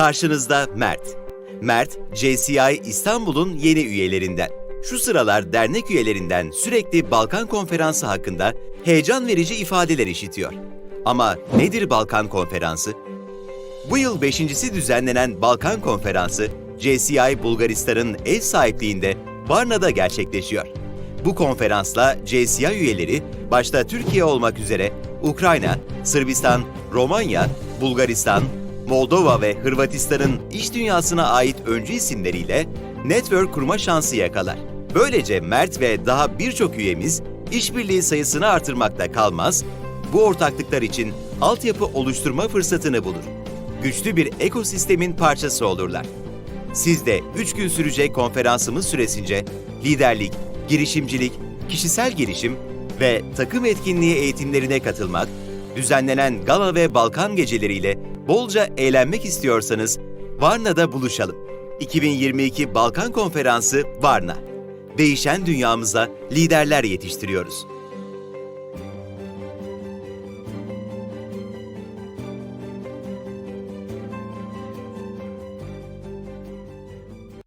Karşınızda Mert. Mert, JCI İstanbul'un yeni üyelerinden. Şu sıralar dernek üyelerinden sürekli Balkan Konferansı hakkında heyecan verici ifadeler işitiyor. Ama nedir Balkan Konferansı? Bu yıl beşincisi düzenlenen Balkan Konferansı, JCI Bulgaristan'ın ev sahipliğinde Varna'da gerçekleşiyor. Bu konferansla JCI üyeleri, başta Türkiye olmak üzere Ukrayna, Sırbistan, Romanya, Bulgaristan, Moldova ve Hırvatistan'ın iş dünyasına ait öncü isimleriyle network kurma şansı yakalar. Böylece Mert ve daha birçok üyemiz işbirliği sayısını artırmakta kalmaz, bu ortaklıklar için altyapı oluşturma fırsatını bulur. Güçlü bir ekosistemin parçası olurlar. Siz de 3 gün sürecek konferansımız süresince liderlik, girişimcilik, kişisel gelişim ve takım etkinliği eğitimlerine katılmak, düzenlenen gala ve Balkan geceleriyle bolca eğlenmek istiyorsanız Varna'da buluşalım. 2022 Balkan Konferansı Varna. Değişen dünyamıza liderler yetiştiriyoruz.